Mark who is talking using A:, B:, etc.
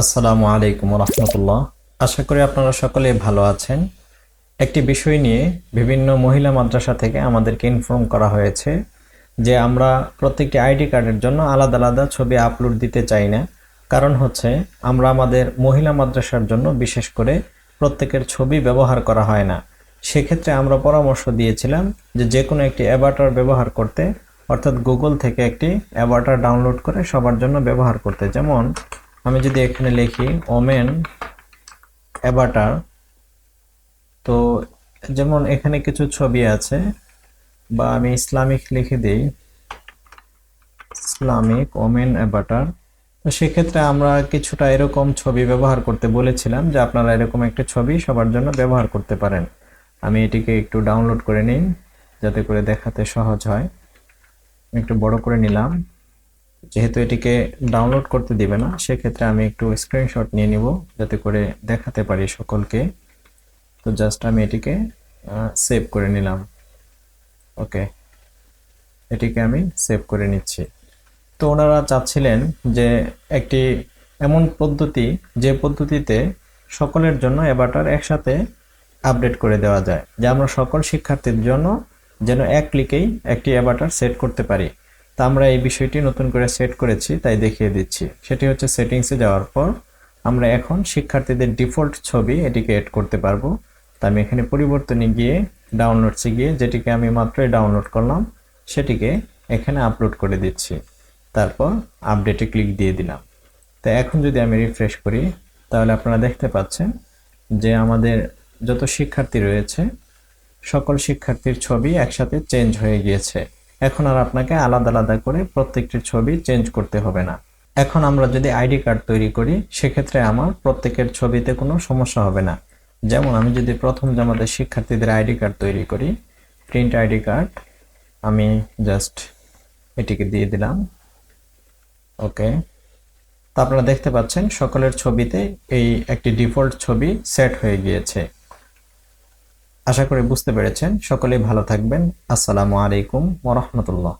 A: আসসালামু আলাইকুম রহমতুল্লাহ আশা করি আপনারা সকলে ভালো আছেন। একটি বিষয় নিয়ে বিভিন্ন মহিলা মাদ্রাসা থেকে আমাদেরকে ইনফর্ম করা হয়েছে যে আমরা প্রত্যেকটি আইডি কার্ডের জন্য আলাদা আলাদা ছবি আপলোড দিতে চাই না। কারণ হচ্ছে আমরা আমাদের মহিলা মাদ্রাসার জন্য বিশেষ করে প্রত্যেকের ছবি ব্যবহার করা হয় না। সেক্ষেত্রে আমরা পরামর্শ দিয়েছিলাম যে যে কোনো একটি অ্যাভাটার ব্যবহার করতে, অর্থাৎ গুগল থেকে একটি অ্যাভাটার ডাউনলোড করে সবার জন্য ব্যবহার করতে। যেমন আমি যদি এখানে লিখি, ওমেন, অ্যাভাটার, তো যেমন এখানে কিছু ছবি আছে, বা আমি ইসলামিক লিখে দিই, ইসলামিক, ওমেন, অ্যাভাটার, তো সেক্ষেত্রে আমরা কিছুটা এরকম ছবি ব্যবহার করতে বলেছিলাম যে আপনারা এরকম একটা ছবি সবার জন্য ব্যবহার করতে পারেন। আমি এটিকে একটু ডাউনলোড করে নিই, যাতে করে দেখাতে সহজ হয়। একটু বড় করে নিলাম। যেহেতু এটিকে ডাউনলোড করতে দিবে না, সেক্ষেত্রে আমি একটু স্ক্রিনশট নিয়ে নিব যাতে করে দেখাতে পারি সকলকে। তো জাস্ট আমি এটিকে সেভ করে নিলাম। ওকে। এটিকে আমি সেভ করে নিচ্ছি। তো ওনারা চাচ্ছিলেন যে একটি এমন পদ্ধতি, যে পদ্ধতিতে সকলের জন্য এবারটার একসাথে আপডেট করে দেওয়া যায়, যে আমরা সকল শিক্ষার্থীর জন্য যেন এক ক্লিকেই একটি অ্যাভাটার সেট করতে পারি। তা আমরা এই বিষয়টি নতুন করে সেট করেছি, তাই দেখিয়ে দিচ্ছি। সেটি হচ্ছে সেটিংসে যাওয়ার পর আমরা এখন শিক্ষার্থীদের ডিফল্ট ছবি এটিকে এড করতে পারব। তা আমি এখানে পরিবর্তনে গিয়ে ডাউনলোডসে গিয়ে যেটিকে আমি মাত্রই ডাউনলোড করলাম, সেটিকে এখানে আপলোড করে দিচ্ছি। তারপর আপডেটে ক্লিক দিয়ে দিলাম। তো এখন যদি আমি রিফ্রেশ করি, তাহলে আপনারা দেখতে পাচ্ছেন যে আমাদের যত শিক্ষার্থী রয়েছে, সকল শিক্ষার্থীর ছবি একসাথে চেঞ্জ হয়ে গিয়েছে। এখন আর আপনাকে আলাদা আলাদা করে প্রত্যেকটি ছবি চেঞ্জ করতে হবে না। এখন আমরা যদি আইডি কার্ড তৈরি করি, সেক্ষেত্রে আমার প্রত্যেকের ছবিতে কোনো সমস্যা হবে না। যেমন আমি যদি প্রথম যে আমাদের শিক্ষার্থীদের আইডি কার্ড তৈরি করি, প্রিন্ট আইডি কার্ড, আমি জাস্ট এটিকে দিয়ে দিলাম। ওকে। তো আপনারা দেখতে পাচ্ছেন, সকলের ছবিতে এই একটি ডিফল্ট ছবি সেট হয়ে গিয়েছে। আশা করি বুঝতে পেরেছেন। সকলেই ভালো থাকবেন। আসসালামু আলাইকুম ওরহমতুল্লাহ